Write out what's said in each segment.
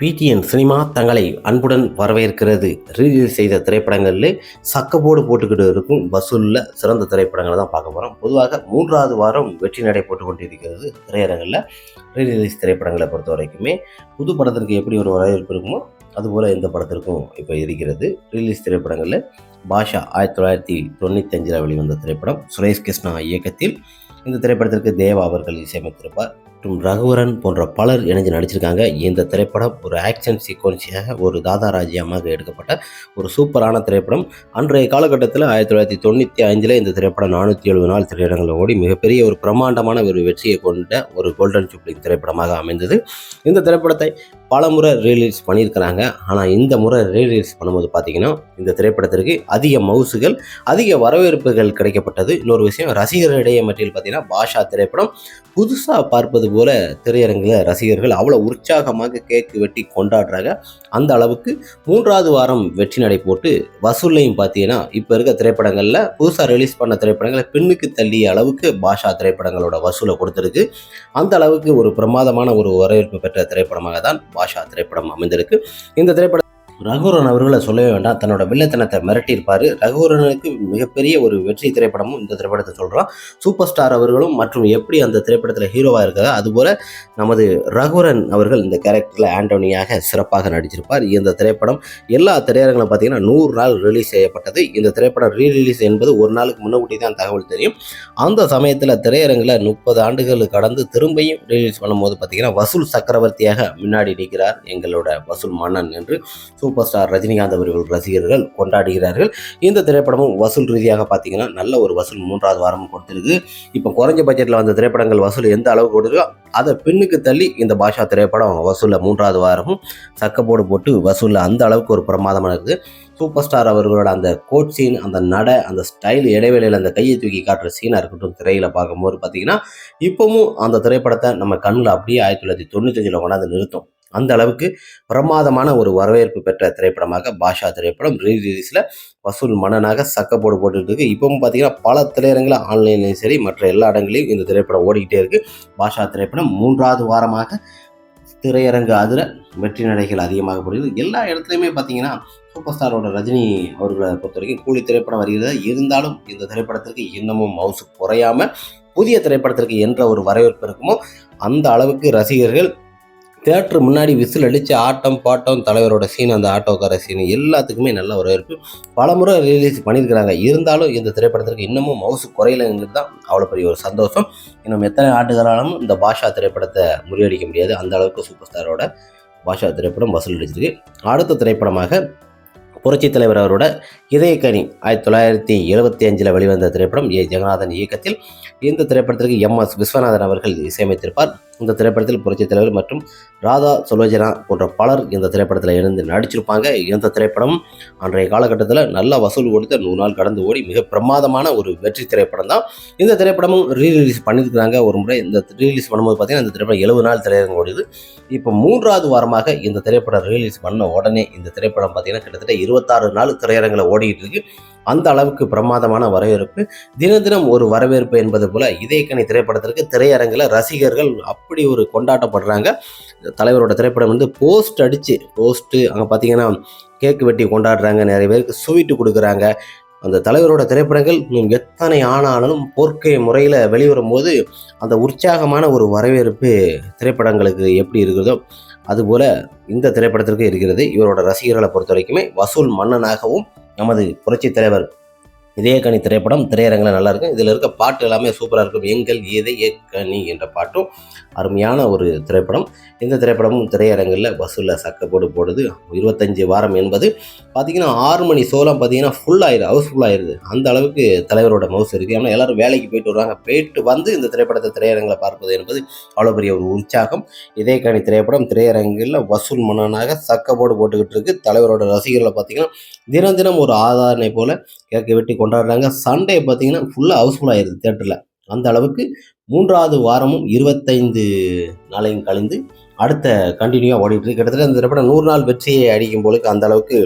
PTN cinema தங்களை அன்புடன் வரவேற்கிறது. ரீலீஸ் செய்த திரைப்படங்களில் சக்கப்போடு போட்டுக்கிட்டு இருக்கும் வசூலில் சிறந்த திரைப்படங்களை தான் பார்க்க போகிறோம் பொதுவாக மூன்றாவது வாரம் வெற்றி நடை போட்டு கொண்டிருக்கிறது திரையரங்கில். ரீலீஸ் திரைப்படங்களை பொறுத்த வரைக்குமே புது படத்திற்கு எப்படி ஒரு வரவேற்பு இருக்குமோ அதுபோல் இந்த படத்திற்கும் இப்போ இருக்கிறது. ரிலீஸ் திரைப்படங்களில் பாஷா ஆயிரத்தி தொள்ளாயிரத்தி தொண்ணூத்தஞ்சில் வெளிவந்த திரைப்படம் சுரேஷ் கிருஷ்ணா இயக்கத்தில். இந்த திரைப்படத்திற்கு தேவா அவர்கள் இசையமைத்திருப்பார். மற்றும் ரகுவரன் போன்ற பலர் இணைஞ்சு நடிச்சிருக்காங்க. இந்த திரைப்படம் ஒரு ஆக்ஷன் சீக்வன்ஸியாக ஒரு தாதா ராஜ்யமாக எடுக்கப்பட்ட ஒரு சூப்பரான திரைப்படம். அன்றைய காலகட்டத்தில் ஆயிரத்தி தொள்ளாயிரத்தி தொண்ணூற்றி ஐந்தில் இந்த திரைப்படம் நானூற்றி எழுபது நாள் திரையிடங்களில் ஓடி மிகப்பெரிய ஒரு பிரம்மாண்டமான ஒரு வெற்றியை கொண்ட ஒரு கோல்டன் ஜூப்ளிங் திரைப்படமாக அமைந்தது. இந்த திரைப்படத்தை பல முறை ரீலீஸ் பண்ணியிருக்கிறாங்க. ஆனால் இந்த முறை ரீலீஸ் பண்ணும்போது பார்த்தீங்கன்னா இந்த திரைப்படத்திற்கு அதிக மவுசுகள் அதிக வரவேற்புகள் கிடைக்கப்பட்டது. இன்னொரு விஷயம் ரசிகர்களிடையே மட்டில் பார்த்தீங்கன்னா பாஷா திரைப்படம் புதுசாக பார்ப்பது போல திரையரங்கில் ரசிகர்கள் அவ்வளோ உற்சாகமாக கேக்கு வெட்டி கொண்டாடுறாங்க. அந்த அளவுக்கு மூன்றாவது வாரம் வெற்றி நடை போட்டு வசூல்லையும் பார்த்தீங்கன்னா இப்போ இருக்க திரைப்படங்களில் புதுசாக ரிலீஸ் பண்ண திரைப்படங்களை பின்னுக்கு தள்ளிய அளவுக்கு பாஷா திரைப்படங்களோட வசூலை கொடுத்துருக்கு. அந்த அளவுக்கு ஒரு பிரமாதமான ஒரு வரவேற்பு பெற்ற திரைப்படமாக தான் பாஷா திரைப்படம் அமைந்திருக்கு. இந்த திரைப்படம் ரகுவரன் அவர்களை சொல்லவே வேண்டாம். தன்னோட வில்லத்தனத்தை மிரட்டியிருப்பார். ரகுவரனுக்கு மிகப்பெரிய ஒரு வெற்றி திரைப்படமும் இந்த திரைப்படத்தை சொல்கிறோம் சூப்பர் ஸ்டார் அவர்களும் மற்றும் எப்படி அந்த திரைப்படத்தில் ஹீரோவாக இருக்காங்க அதுபோல் நமது ரகுவரன் அவர்கள் இந்த கேரக்டரில் ஆண்டோனியாக சிறப்பாக நடிச்சிருப்பார். இந்த திரைப்படம் எல்லா திரையரங்களும் பார்த்தீங்கன்னா நூறு நாள் ரிலீஸ் செய்யப்பட்டது. இந்த திரைப்படம் ரீ ரிலீஸ் என்பது ஒரு நாளுக்கு முன்னகூட்டி தான் தகவல் தெரியும். அந்த சமயத்தில் திரையரங்கில் முப்பது ஆண்டுகள் கடந்து திரும்பியும் ரிலீஸ் பண்ணும்போது பார்த்தீங்கன்னா வசூல் சக்கரவர்த்தியாக முன்னாடி நிற்கிறார் எங்களோட வசூல் மன்னன் என்று. சூப்பர் ஸ்டார் ரஜினிகாந்த் அவர்கள் ரசிகர்கள் கொண்டாடுகிறார்கள். இந்த திரைப்படமும் வசூல் ரீதியாக பார்த்தீங்கன்னா நல்ல ஒரு வசூல் மூன்றாவது வாரமும் கொடுத்துருக்கு. இப்போ குறைஞ்ச பட்ஜெட்டில் வந்த திரைப்படங்கள் வசூல் எந்த அளவுக்கு கொடுக்கோ அதை பின்னுக்கு தள்ளி இந்த பாஷா திரைப்படம் வசூலில் மூன்றாவது வாரமும் சக்கப்போடு போட்டு வசூலில் அந்த அளவுக்கு ஒரு பிரமாதமாக இருக்குது. சூப்பர் ஸ்டார் அவர்களோட அந்த கோட் சீன் அந்த நட அந்த ஸ்டைல் இடைவேளையில் அந்த கையை தூக்கி காட்டுற சீனாக இருக்கட்டும் திரையில் பார்க்கும்போது பார்த்தீங்கன்னா இப்போவும் அந்த திரைப்படத்தை நம்ம கண்ணில் அப்படியே ஆயிரத்தி தொள்ளாயிரத்தி தொண்ணூத்தஞ்சில் கொண்டாந்து நிறுத்தும். அந்த அளவுக்கு பிரமாதமான ஒரு வரவேற்பு பெற்ற திரைப்படமாக பாஷா திரைப்படம் ரீ ரிலீஸில் வசூல் மன்னனாக சக்கப்போடு போட்டுட்டு இருக்கு. இப்பவும் பார்த்தீங்கன்னா பல திரையரங்கில் ஆன்லைன்லையும் சரி மற்ற எல்லா இடங்களையும் இந்த திரைப்படம் ஓடிக்கிட்டே இருக்குது பாஷா திரைப்படம் மூன்றாவது வாரமாக திரையரங்கு அதிர வெற்றி நடைகள் அதிகமாக போடுகிறது எல்லா இடத்துலையுமே பார்த்தீங்கன்னா சூப்பர் ஸ்டாரோட ரஜினி அவர்களை பொறுத்த வரைக்கும் கூலி திரைப்படம் வருகிறது. இருந்தாலும் இந்த திரைப்படத்திற்கு இன்னமும் மவுசு குறையாமல் புதிய திரைப்படத்திற்கு என்ற ஒரு வரவேற்பு இருக்குமோ அந்த அளவுக்கு ரசிகர்கள் தேட்டர் முன்னாடி விசில் அடித்து ஆட்டம் பாட்டம் தலைவரோட சீன் அந்த ஆட்டோக்கார சீன் எல்லாத்துக்குமே நல்ல வரவேற்பு. பல முறை ரிலீஸ் பண்ணியிருக்கிறாங்க. இருந்தாலும் இந்த திரைப்படத்திற்கு இன்னமும் மவுசு குறையலைங்கிறது தான் அவ்வளோ பெரிய ஒரு சந்தோஷம். இன்னும் எத்தனை ஆண்டுகளாலும் இந்த பாஷா திரைப்படத்தை முறியடிக்க முடியாது. அந்த அளவுக்கு சூப்பர் ஸ்டாரோட பாஷா திரைப்படம் வசூல் அடிச்சிருக்கு. அடுத்த திரைப்படமாக புரட்சித் தலைவர் அவரோட இதயக்கனி ஆயிரத்தி தொள்ளாயிரத்தி எழுபத்தி அஞ்சில் வெளிவந்த திரைப்படம் ஏ. ஜெகநாதன் இயக்கத்தில் இந்த திரைப்படத்திற்கு எம். எஸ். விஸ்வநாதன் அவர்கள் இசையமைத்திருப்பார். இந்த திரைப்படத்தில் புரட்சித் தலைவர் மற்றும் ராதா சுலோஜனா போன்ற பலர் இந்த திரைப்படத்தில் இணைந்து நடிச்சிருப்பாங்க. இந்த திரைப்படம் அன்றைய காலகட்டத்தில் நல்ல வசூல் கொடுத்து நூறு நாள் கடந்து ஓடி மிக பிரமாதமான ஒரு வெற்றி திரைப்படம் தான். இந்த திரைப்படமும் ரீ ரிலீஸ் பண்ணியிருக்கிறாங்க. ஒரு முறை இந்த ரீலீஸ் பண்ணும்போது பார்த்தீங்கன்னா இந்த திரைப்படம் எழுபது நாள் திரையரங்கம் ஓடிது இப்போ மூன்றாவது வாரமாக இந்த திரைப்படம் ரிலீஸ் பண்ண உடனே இந்த திரைப்படம் பார்த்தீங்கன்னா கிட்டத்தட்ட இருபத்தாறு நாள் திரையரங்கில் ஓடிட்டு இருக்கு. அந்த அளவுக்கு பிரமாதமான வரவேற்பு. தின தினம் ஒரு வரவேற்பு என்பது போல இதயக்கணி திரைப்படத்திற்கு திரையரங்கில் ரசிகர்கள் அப்படி ஒரு கொண்டாட்டப்படுறாங்க. தலைவரோட திரைப்படம் வந்து போஸ்ட் அடித்து போஸ்ட்டு அங்கே பார்த்தீங்கன்னா கேக்கு வெட்டி கொண்டாடுறாங்க நிறைய பேருக்கு ஸ்வீட்டு கொடுக்குறாங்க. அந்த தலைவரோட திரைப்படங்கள் இன்னும் எத்தனை ஆனாலும் போர்க்கை முறையில் வெளிவரும் போது அந்த உற்சாகமான ஒரு வரவேற்பு திரைப்படங்களுக்கு எப்படி இருக்குதோ அதுபோல் இந்த திரைப்படத்திற்கு இருக்கிறது. இவரோட ரசிகர்களை பொறுத்த வரைக்குமே வசூல் மன்னனாகவும் நமது புரட்சித் தலைவர் இதயக்கணி திரைப்படம் திரையரங்கில் நல்லா இருக்கும் இதில் இருக்க பாட்டு எல்லாமே சூப்பராக இருக்கும். எங்கள் இதயக்கணி என்ற பாட்டும் அருமையான ஒரு திரைப்படம். இந்த திரைப்படமும் திரையரங்கில் வசூலில் போடு போடுது. இருபத்தஞ்சி வாரம் என்பது பார்த்திங்கன்னா ஆறு மணி சோளம் பார்த்தீங்கன்னா ஃபுல் ஆயிடுது ஹவுஸ்ஃபுல் ஆயிடுது அந்த அளவுக்கு தலைவரோட மவுஸ் இருக்குது ஏன்னா எல்லாரும் வேலைக்கு போயிட்டு வருவாங்க. போயிட்டு வந்து இந்த திரைப்படத்தை திரையரங்கில் பார்ப்பது என்பது அவ்வளோ பெரிய ஒரு உற்சாகம். இதயக்கணி திரைப்படம் திரையரங்கில் வசூல் மன்னனாக சக்கப்போடு போட்டுக்கிட்டு இருக்குது தலைவரோட ரசிகர்களை பார்த்தீங்கன்னா தினம் தினம் ஒரு ஆதாரனை போல கேட்க வெட்டி கொண்டாடுறாங்க. சண்டே பார்த்தீங்கன்னா ஃபுல்லாக ஹவுஸ்ஃபுல் ஆயிருது தேட்டரில் அந்த அளவுக்கு மூன்றாவது வாரமும் இருபத்தைந்து நாளையும் கழிந்து அடுத்த கண்டினியூவாக ஓடிட்டு இருக்கு. கிட்டத்தட்ட இந்த திரைப்படம் நூறு நாள் வெற்றியை அடிக்கும் போலுக்கு அந்த அளவுக்கு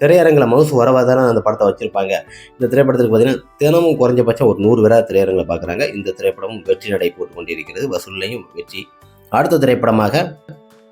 திரையரங்கில் மவுசு வரவாதான அந்த படத்தை வச்சுருப்பாங்க. இந்த திரைப்படத்துக்கு பார்த்தீங்கன்னா தினமும் குறைஞ்சபட்சம் ஒரு நூறு பேராக திரையரங்கில் பார்க்குறாங்க. இந்த திரைப்படமும் வெற்றி நடை போட்டு கொண்டிருக்கிறது. வசூல்லையும் வெற்றி. அடுத்த திரைப்படமாக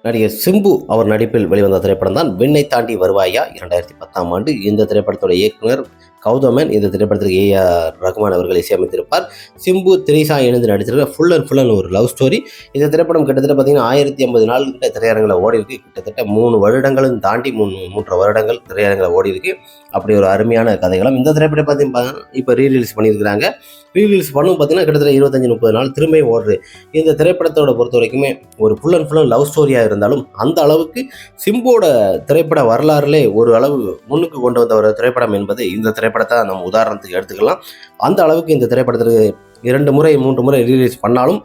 நடிகர் சிம்பு அவர் நடிப்பில் வெளிவந்த திரைப்படம் தான் விண்ணை தாண்டி வருவாயா? இரண்டாயிரத்தி பத்தாம் ஆண்டு இந்த திரைப்படத்தோட இயக்குனர் கௌதமன் இந்த திரைப்படத்திற்கு ஏ ஆர் ரகுமான் அவர்கள் இசையமைத்திருப்பார் சிம்பு திரிசா இணைந்து நடித்திருக்கிற ஃபுல் அண்ட் ஃபுல் அண்ட் ஒரு லவ் ஸ்டோரி இந்த திரைப்படம் கிட்டத்தட்ட பார்த்தீங்கன்னா ஆயிரத்தி ஐம்பது நாள் கிட்ட திரையரங்கில் ஓடி இருக்கு கிட்டத்தட்ட மூணு வருடங்களும் தாண்டி மூணு மூன்று வருடங்கள் திரையரங்கில் ஓடி இருக்கு அப்படி ஒரு அருமையான கதைகளும். இந்த திரைப்படம் பார்த்தீங்கன்னா இப்போ ரீரிலீஸ் பண்ணியிருக்கிறாங்க. ரீரிலீஸ் பண்ணும் பார்த்தீங்கன்னா கிட்டத்தட்ட இருபத்தஞ்சு முப்பது நாள் திரும்பி ஓடுது. இந்த திரைப்படத்தோட பொறுத்த வரைக்குமே ஒரு full and full and love ஸ்டோரியாக இருந்தாலும் அந்த அளவுக்கு சிம்போட திரைப்பட வரலாறுலே ஒரு அளவு முன்னுக்கு கொண்டு வந்த ஒரு திரைப்படம் என்பது இந்த திரைப்படத்தை நம்ம உதாரணத்துக்கு எடுத்துக்கலாம். அந்த அளவுக்கு இந்த திரைப்படத்திற்கு இரண்டு முறை மூன்று முறை ரீலீஸ் பண்ணாலும்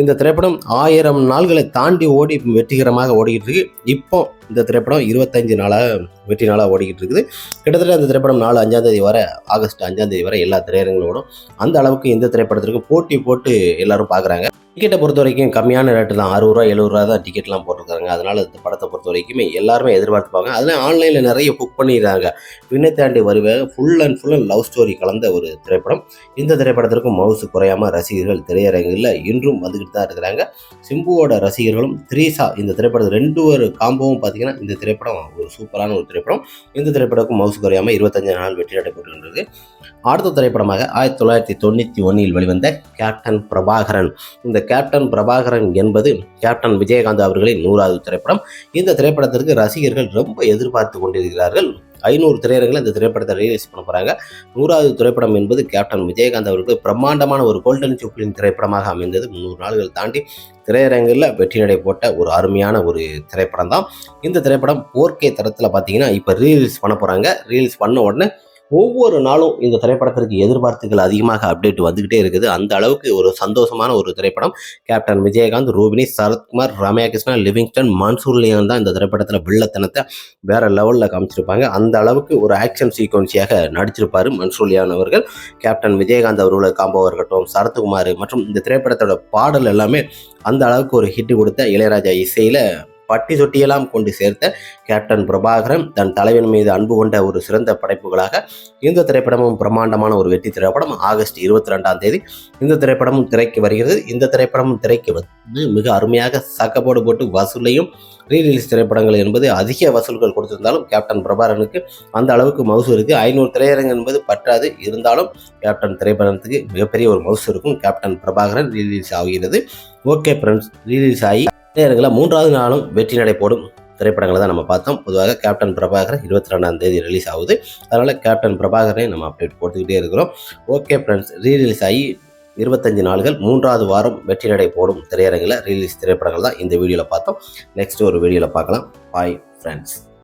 இந்த திரைப்படம் ஆயிரம் நாள்களை தாண்டி ஓடி வெற்றிகரமாக ஓடிக்கிட்டு இருக்கு. இப்போ இந்த திரைப்படம் இருபத்தஞ்சு நாளாக வெற்றி நாளாக ஓடிக்கிட்டு இருக்குது. கிட்டத்தட்ட இந்த திரைப்படம் நாலு அஞ்சாம் தேதி வரை ஆகஸ்ட் அஞ்சாம் தேதி வரை எல்லா திரையரங்களோடும் அந்த அளவுக்கு இந்த திரைப்படத்திற்கு போட்டி போட்டு எல்லாரும் பார்க்குறாங்க. டிக்கெட்டை பொறுத்த வரைக்கும் கம்மியான ரேட்டு தான். அறுபது ரூபா எழுபது ரூபா தான் டிக்கெட்லாம் போட்டிருக்காங்க. அதனால இந்த படத்தை பொறுத்த வரைக்குமே எல்லாருமே எதிர்பார்த்துப்பாங்க அதில் ஆன்லைனில் நிறைய புக் பண்ணிடுறாங்க. Vinnai Thaandi Varuvaanga full and full and love story கலந்த ஒரு திரைப்படம். இந்த திரைப்படத்திற்கும் மவுசு குறையாம ரசிகர்கள் திரையரங்கில் இன்றும் வந்துக்கிட்டு தான் இருக்கிறாங்க. சிம்புவோட ரசிகர்களும் த்ரீசா இந்த திரைப்படத்தில் ரெண்டு ஒரு காம்போவும் பார்த்தீங்கன்னா இந்த திரைப்படம் ஒரு சூப்பரான ஒரு திரைப்படம். இந்த திரைப்படக்கும் மவுசு குறையாம இருபத்தஞ்சு நாள் வெற்றி நடைபெற்றுகின்றது அடுத்த திரைப்படமாக ஆயிரத்தி தொள்ளாயிரத்தி தொண்ணூற்றி ஒன்றில் வெளிவந்த கேப்டன் பிரபாகரன் இந்த கேப்டன் பிரபாகரன் என்பது கேப்டன் விஜயகாந்த் அவர்களின் நூறாவது திரைப்படம். இந்த திரைப்படத்திற்கு ரசிகர்கள் ரொம்ப எதிர்பார்த்து கொண்டிருக்கிறார்கள். ஐநூறு திரையரங்கில் இந்த திரைப்படத்தை ரிலீஸ் பண்ண போகிறாங்க நூறாவது திரைப்படம் என்பது கேப்டன் விஜயகாந்த் அவருக்கு பிரம்மாண்டமான ஒரு கோல்டன் சூப்ளின் திரைப்படமாக அமைந்தது. முந்நூறு நாள்கள் தாண்டி திரையரங்கில் வெற்றி நடை போட்ட ஒரு அருமையான ஒரு திரைப்படம் தான் இந்த திரைப்படம் போர்க்கே தரத்தில் பார்த்தீங்கன்னா இப்போ ரீலீஸ் பண்ண போகிறாங்க ரீலீஸ் பண்ண உடனே ஒவ்வொரு நாளும் இந்த திரைப்படத்திற்கு எதிர்பார்ப்புகள் அதிகமாக அப்டேட் வந்துகிட்டே இருக்குது. அந்த அளவுக்கு ஒரு சந்தோஷமான ஒரு திரைப்படம். கேப்டன் விஜயகாந்த் ரூபினி சரத்குமார் ரம்யா கிருஷ்ணா லிவிங்ஸ்டன் மன்சூர் லியான் தான் இந்த திரைப்படத்தில் வில்லத்தனத்தை வேற லெவலில் காமிச்சிருப்பாங்க. அந்த அளவுக்கு ஒரு ஆக்ஷன் சீக்வன்சியாக நடிச்சிருப்பார் மன்சூர் லியான் அவர்கள். கேப்டன் விஜயகாந்த் அவர்களோட காம்போவாக இருக்கட்டும் சரத்குமார் மற்றும் இந்த திரைப்படத்தோட பாடல் எல்லாமே அந்த அளவுக்கு ஒரு ஹிட் கொடுத்த இளையராஜா இசையில் பட்டி சொட்டியெல்லாம் கொண்டு சேர்த்த கேப்டன் பிரபாகரன் தன் தலைவன் மீது அன்பு கொண்ட ஒரு சிறந்த படைப்புகளாக இந்த திரைப்படமும் பிரம்மாண்டமான ஒரு வெற்றி திரைப்படம் ஆகஸ்ட் இருபத்தி ரெண்டாம் தேதி இந்த திரைப்படமும் திரைக்கு வருகிறது. இந்த திரைப்படமும் திரைக்கு வந்து மிக அருமையாக சக்கப்போடு போட்டு வசூலையும் ரீரிலீஸ் திரைப்படங்கள் என்பது அதிக வசூல்கள் கொடுத்திருந்தாலும் கேப்டன் பிரபாகரனுக்கு அந்த அளவுக்கு மவுசு இருக்குது ஐநூறு திரையரங்கு என்பது பற்றாது. இருந்தாலும் கேப்டன் திரைப்படத்துக்கு மிகப்பெரிய ஒரு மவுசு இருக்கும். கேப்டன் பிரபாகரன் ரீலீஸ் ஆகிறது. ஓகே ஃப்ரெண்ட்ஸ் ரீலீஸ் ஆகி நேரங்களில் மூன்றாவது நாளும் வெற்றி நடை போடும் திரைப்படங்களை தான் நம்ம பார்த்தோம். பொதுவாக கேப்டன் பிரபாகர் இருபத்தி ரெண்டாம் தேதி ரிலீஸ் ஆகுது. அதனால் கேப்டன் பிரபாகரே நம்ம அப்டேட் கொடுத்துக்கிட்டே இருக்கிறோம். ஓகே ஃப்ரெண்ட்ஸ் ரீரிலீஸ் ஆகி இருபத்தஞ்சு நாள்கள் மூன்றாவது வாரம் வெற்றி நடை போடும் திரையரங்கில் ரிலீஸ் திரைப்படங்கள் தான் இந்த வீடியோவில் பார்த்தோம். நெக்ஸ்ட் ஒரு வீடியோவில் பார்க்கலாம். Bye friends